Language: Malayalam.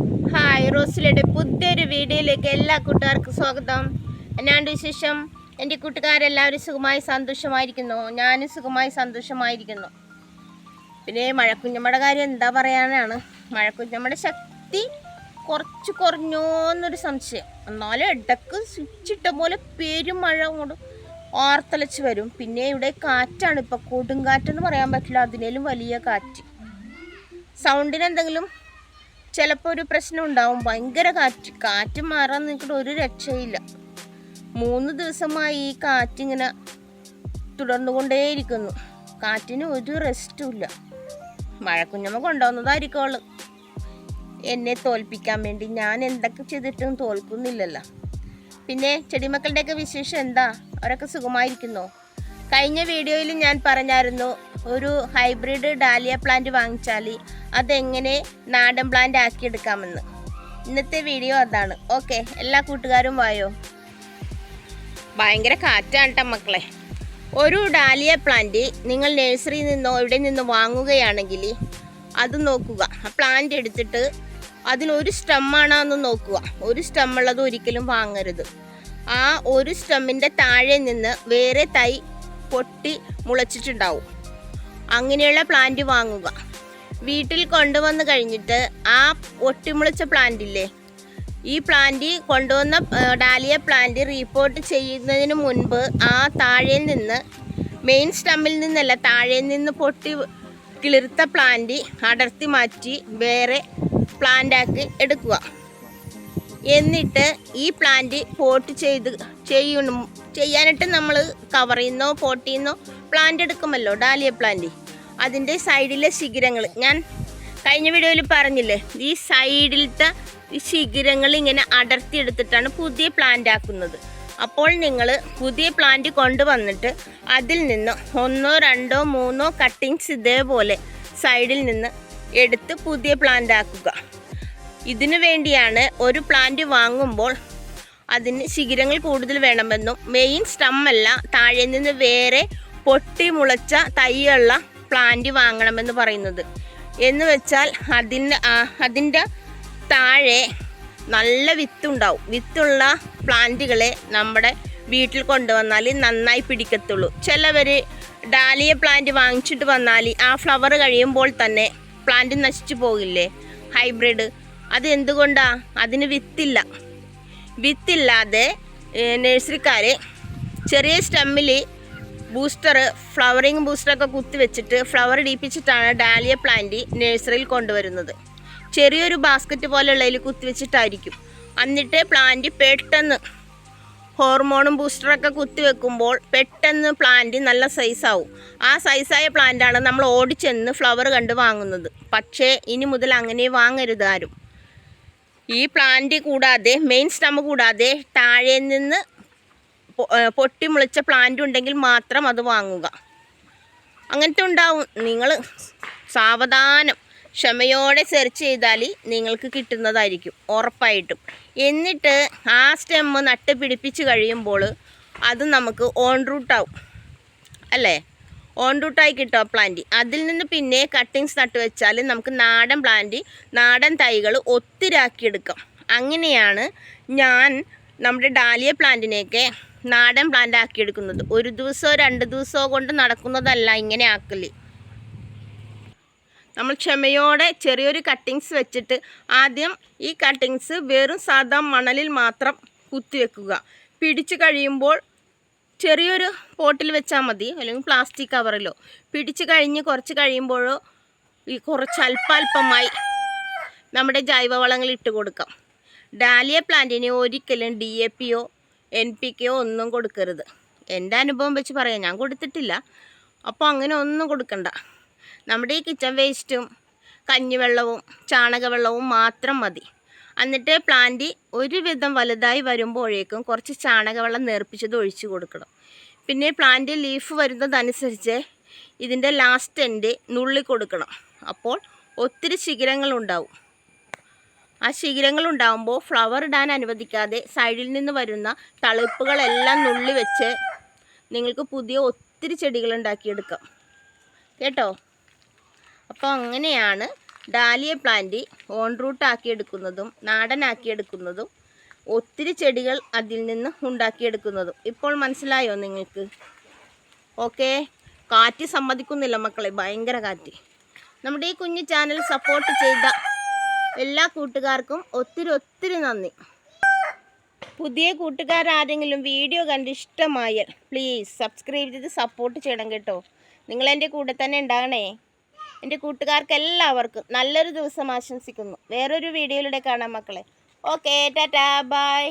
ഹായ് റോസിലയുടെ പുതിയൊരു വീഡിയോയിലേക്ക് എല്ലാ കൂട്ടുകാർക്കും സ്വാഗതം. എന്നാണ്ട് വിശേഷം? എന്റെ കൂട്ടുകാരെല്ലാവരും സുഖമായി സന്തോഷമായിരിക്കുന്നു. ഞാനും സുഖമായി സന്തോഷമായിരിക്കുന്നു. പിന്നെ മഴക്കുഞ്ഞമ്മയുടെ കാര്യം എന്താ പറയാനാണ്? മഴക്കുഞ്ഞമ്മയുടെ ശക്തി കുറച്ച് കുറഞ്ഞോ എന്നൊരു സംശയം. എന്നാലും ഇടയ്ക്ക് സ്വിച്ച് ഇട്ട പോലെ പെരുമഴ അങ്ങോട്ട് ഓർത്തലച്ച് വരും. പിന്നെ ഇവിടെ കാറ്റാണ്. ഇപ്പോൾ കൊടുങ്കാറ്റെന്ന് പറയാൻ പറ്റില്ല. അതിനേലും വലിയ കാറ്റ്. സൗണ്ടിന് എന്തെങ്കിലും ചിലപ്പോൾ ഒരു പ്രശ്നം ഉണ്ടാവും. ഭയങ്കര കാറ്റ്. കാറ്റ് മാറാൻ നിൽക്കുന്ന ഒരു രക്ഷയില്ല. മൂന്ന് ദിവസമായി ഈ കാറ്റിങ്ങനെ തുടർന്നുകൊണ്ടേയിരിക്കുന്നു. കാറ്റിന് ഒരു റെസ്റ്റും ഇല്ല. മഴക്കുഞ്ഞമ്മ കൊണ്ടുവന്നതായിരിക്കും എന്നെ തോൽപ്പിക്കാൻ വേണ്ടി ഞാൻ എന്തൊക്കെ ചെയ്തിട്ടും തോൽക്കുന്നില്ലല്ലോ. പിന്നെ ചെടിമക്കളുടെയൊക്കെ വിശേഷം എന്താ? അവരൊക്കെ സുഖമായിരിക്കുന്നോ? കഴിഞ്ഞ വീഡിയോയിൽ ഞാൻ പറഞ്ഞായിരുന്നു ഒരു ഹൈബ്രിഡ് ഡാലിയ പ്ലാന്റ് വാങ്ങിച്ചാൽ അതെങ്ങനെ നാടൻ പ്ലാന്റ് ആക്കിയെടുക്കാമെന്ന്. ഇന്നത്തെ വീഡിയോ അതാണ്. ഓക്കെ എല്ലാ കൂട്ടുകാരും വായോ? ഭയങ്കര കാറ്റാണ് കേട്ടോ മക്കളെ. ഒരു ഡാലിയ പ്ലാന്റ് നിങ്ങൾ നഴ്സറിയിൽ നിന്നോ എവിടെ നിന്നോ വാങ്ങുകയാണെങ്കിൽ അത് നോക്കുക. ആ പ്ലാന്റ് എടുത്തിട്ട് അതിനൊരു സ്റ്റമ്മാണോ എന്ന് നോക്കുക. ഒരു സ്റ്റമ്മുള്ളത് ഒരിക്കലും വാങ്ങരുത്. ആ ഒരു സ്റ്റമ്മിന്റെ താഴെ നിന്ന് വേറെ തൈ പൊട്ടി മുളച്ചിട്ടുണ്ടാവും. അങ്ങനെയുള്ള പ്ലാന്റ് വാങ്ങുക. വീട്ടിൽ കൊണ്ടുവന്ന് കഴിഞ്ഞിട്ട് ആ ഒട്ടിമുളിച്ച പ്ലാന്റ് ഇല്ലേ ഈ പ്ലാന്റ് കൊണ്ടുവന്ന ഡാലിയ പ്ലാന്റ് റീപ്പോർട്ട് ചെയ്യുന്നതിന് മുൻപ് ആ താഴെ നിന്ന് മെയിൻ സ്റ്റമ്മിൽ നിന്നല്ല താഴെ നിന്ന് പൊട്ടി കിളിർത്ത പ്ലാന്റ് അടർത്തി മാറ്റി വേറെ പ്ലാന്റാക്കി എടുക്കുക. എന്നിട്ട് ഈ പ്ലാന്റ് പോട്ട് ചെയ്ത് ചെയ്യണം. ചെയ്യാനായിട്ട് നമ്മൾ കവറിൽ നിന്നോ പോട്ടിൽ നിന്നോ പ്ലാന്റ് എടുക്കുമല്ലോ ഡാലിയ പ്ലാന്റ് അതിന്റെ സൈഡിലെ ശിഖിരങ്ങൾ ഞാൻ കഴിഞ്ഞ വീഡിയോയിൽ പറഞ്ഞില്ലേ ഈ സൈഡിലത്തെ ഈ ശിഖിരങ്ങൾ ഇങ്ങനെ അടർത്തി എടുത്തിട്ടാണ് പുതിയ പ്ലാന്റ് ആക്കുന്നത്. അപ്പോൾ നിങ്ങൾ പുതിയ പ്ലാന്റ് കൊണ്ടുവന്നിട്ട് അതിൽ നിന്ന് ഒന്നോ രണ്ടോ മൂന്നോ കട്ടിങ്സ് ഇതേപോലെ സൈഡിൽ നിന്ന് എടുത്ത് പുതിയ പ്ലാന്റ് ആക്കുക. ഇതിനു വേണ്ടിയാണ് ഒരു പ്ലാന്റ് വാങ്ങുമ്പോൾ അതിന് ശിഖിരങ്ങൾ കൂടുതൽ വേണമെന്നും മെയിൻ സ്റ്റമ്മല്ല താഴെ നിന്ന് വേറെ പൊട്ടി മുളച്ച തൈയുള്ള പ്ലാന്റ് വാങ്ങണമെന്ന് പറയുന്നത്. എന്ന് വെച്ചാൽ അതിന് അതിന്റെ താഴെ നല്ല വിത്തുണ്ടാവും. വിത്തുള്ള പ്ലാന്റുകളെ നമ്മുടെ വീട്ടിൽ കൊണ്ടുവന്നാൽ നന്നായി പിടിക്കത്തുള്ളൂ. ചിലവർ ഡാലിയ പ്ലാന്റ് വാങ്ങിച്ചിട്ട് വന്നാൽ ആ ഫ്ലവർ കഴിയുമ്പോൾ തന്നെ പ്ലാന്റ് നശിച്ചു പോകില്ലേ? ഹൈബ്രിഡ് അത് എന്തുകൊണ്ടാണ് അതിന് വിത്തില്ല. വിത്തില്ലാതെ നഴ്സറിക്കാർ ചെറിയ സ്റ്റമ്മിൽ ബൂസ്റ്റർ ഫ്ലവറിങ് ബൂസ്റ്ററൊക്കെ കുത്തി വെച്ചിട്ട് ഫ്ലവർ ഇടിപ്പിച്ചിട്ടാണ് ഡാലിയ പ്ലാന്റ് നഴ്സറിയിൽ കൊണ്ടുവരുന്നത്. ചെറിയൊരു ബാസ്ക്കറ്റ് പോലെയുള്ളതിൽ കുത്തി വെച്ചിട്ടായിരിക്കും. എന്നിട്ട് പ്ലാന്റ് പെട്ടെന്ന് ഹോർമോണും ബൂസ്റ്ററൊക്കെ കുത്തി വെക്കുമ്പോൾ പെട്ടെന്ന് പ്ലാന്റ് നല്ല സൈസാവും. ആ സൈസായ പ്ലാന്റാണ് നമ്മൾ ഓടിച്ചെന്ന് ഫ്ലവർ കണ്ട് വാങ്ങുന്നത്. പക്ഷേ ഇനി മുതൽ അങ്ങനെ വാങ്ങരുത് ആരും ഈ പ്ലാന്റ് കൂടാതെ മെയിൻ സ്റ്റമ്പ് കൂടാതെ താഴെ നിന്ന് പൊട്ടിമുളിച്ച പ്ലാന്റ് ഉണ്ടെങ്കിൽ മാത്രം അത് വാങ്ങുക. അങ്ങനത്തെ ഉണ്ടാവും. നിങ്ങൾ സാവധാനം ക്ഷമയോടെ സെർച്ച് ചെയ്താൽ നിങ്ങൾക്ക് കിട്ടുന്നതായിരിക്കും ഉറപ്പായിട്ടും. എന്നിട്ട് ആ സ്റ്റെമ്മ് നട്ട് പിടിപ്പിച്ച് കഴിയുമ്പോൾ അത് നമുക്ക് ഓൺ റൂട്ടാവും അല്ലേ? ഓൺ കിട്ടും ആ പ്ലാന്റ് അതിൽ നിന്ന് പിന്നെ കട്ടിങ്സ് നട്ട് വെച്ചാൽ നമുക്ക് നാടൻ പ്ലാന്റ് നാടൻ തൈകൾ ഒത്തിരാക്കിയെടുക്കാം അങ്ങനെയാണ് ഞാൻ നമ്മുടെ ഡാലിയ പ്ലാന്റിനെയൊക്കെ നാടൻ പ്ലാന്റ് ആക്കിയെടുക്കുന്നത് ഒരു ദിവസമോ രണ്ട് ദിവസമോ കൊണ്ട് നടക്കുന്നതല്ല ഇങ്ങനെ ആക്കൽ. നമ്മൾ ക്ഷമയോടെ ചെറിയൊരു കട്ടിങ്സ് വെച്ചിട്ട് ആദ്യം ഈ കട്ടിങ്സ് വെറും സാധാ മണലിൽ മാത്രം കുത്തിവെക്കുക പിടിച്ചു കഴിയുമ്പോൾ ചെറിയൊരു പോട്ടിൽ വെച്ചാൽ മതി അല്ലെങ്കിൽ പ്ലാസ്റ്റിക് കവറിലോ. പിടിച്ചു കഴിഞ്ഞ് കുറച്ച് കഴിയുമ്പോഴോ ഈ കുറച്ച് അല്പാൽപമായി നമ്മുടെ ജൈവവളങ്ങൾ ഇട്ട് കൊടുക്കാം. ഡാലിയ പ്ലാന്റിന് ഒരിക്കലും ഡി എ പിയോ എൻ പി കെയോ ഒന്നും കൊടുക്കരുത്. എന്റെ അനുഭവം വെച്ച് പറയാം ഞാൻ കൊടുത്തിട്ടില്ല. അപ്പോൾ അങ്ങനെ ഒന്നും കൊടുക്കണ്ട. നമ്മുടെ ഈ കിച്ചൺ വേസ്റ്റും കഞ്ഞിവെള്ളവും ചാണകവെള്ളവും മാത്രം മതി. എന്നിട്ട് പ്ലാന്റ് ഒരുവിധം വലുതായി വരുമ്പോഴേക്കും കുറച്ച് ചാണകവെള്ളം നേർപ്പിച്ചത് ഒഴിച്ചു കൊടുക്കണം. പിന്നെ പ്ലാന്റ് ലീഫ് വരുന്നതനുസരിച്ച് ഇതിന്റെ ലാസ്റ്റ് എൻഡ് നുള്ളി കൊടുക്കണം. അപ്പോൾ ഒത്തിരി ശിഖരങ്ങളുണ്ടാവും ആ ശിഖരങ്ങൾ ഉണ്ടാകുമ്പോൾ ഫ്ലവർ ഇടാൻ അനുവദിക്കാതെ സൈഡിൽ നിന്ന് വരുന്ന തളിപ്പുകളെല്ലാം നുള്ളി വെച്ച് നിങ്ങൾക്ക് പുതിയ ഒത്തിരി ചെടികൾ ഉണ്ടാക്കിയെടുക്കാം. കേട്ടോ? അപ്പോൾ അങ്ങനെയാണ് ഡാലിയ പ്ലാന്റ് ഓൺ റൂട്ട് ആക്കിയെടുക്കുന്നതും നാടനാക്കിയെടുക്കുന്നതും ഒത്തിരി ചെടികൾ അതിൽ നിന്ന് ഉണ്ടാക്കിയെടുക്കുന്നതും. ഇപ്പോൾ മനസ്സിലായോ നിങ്ങൾക്ക്? ഓക്കെ കാറ്റ് സമ്മതിക്കുന്നില്ല മക്കളെ ഭയങ്കര കാറ്റ്. നമ്മുടെ ഈ കുഞ്ഞു ചാനൽ സപ്പോർട്ട് ചെയ്ത എല്ലാ കൂട്ടുകാർക്കും ഒത്തിരി ഒത്തിരി നന്ദി. പുതിയ കൂട്ടുകാരാരെങ്കിലും വീഡിയോ കണ്ട് ഇഷ്ടമായാൽ പ്ലീസ് സബ്സ്ക്രൈബ് ചെയ്ത് സപ്പോർട്ട് ചെയ്യണം കേട്ടോ. നിങ്ങളെന്റെ കൂടെ തന്നെ ഉണ്ടാകണേ. എന്റെ കൂട്ടുകാർക്ക് എല്ലാവർക്കും നല്ലൊരു ദിവസം ആശംസിക്കുന്നു. വേറൊരു വീഡിയോയിലൂടെ കാണാം മക്കളെ. Okay tata bye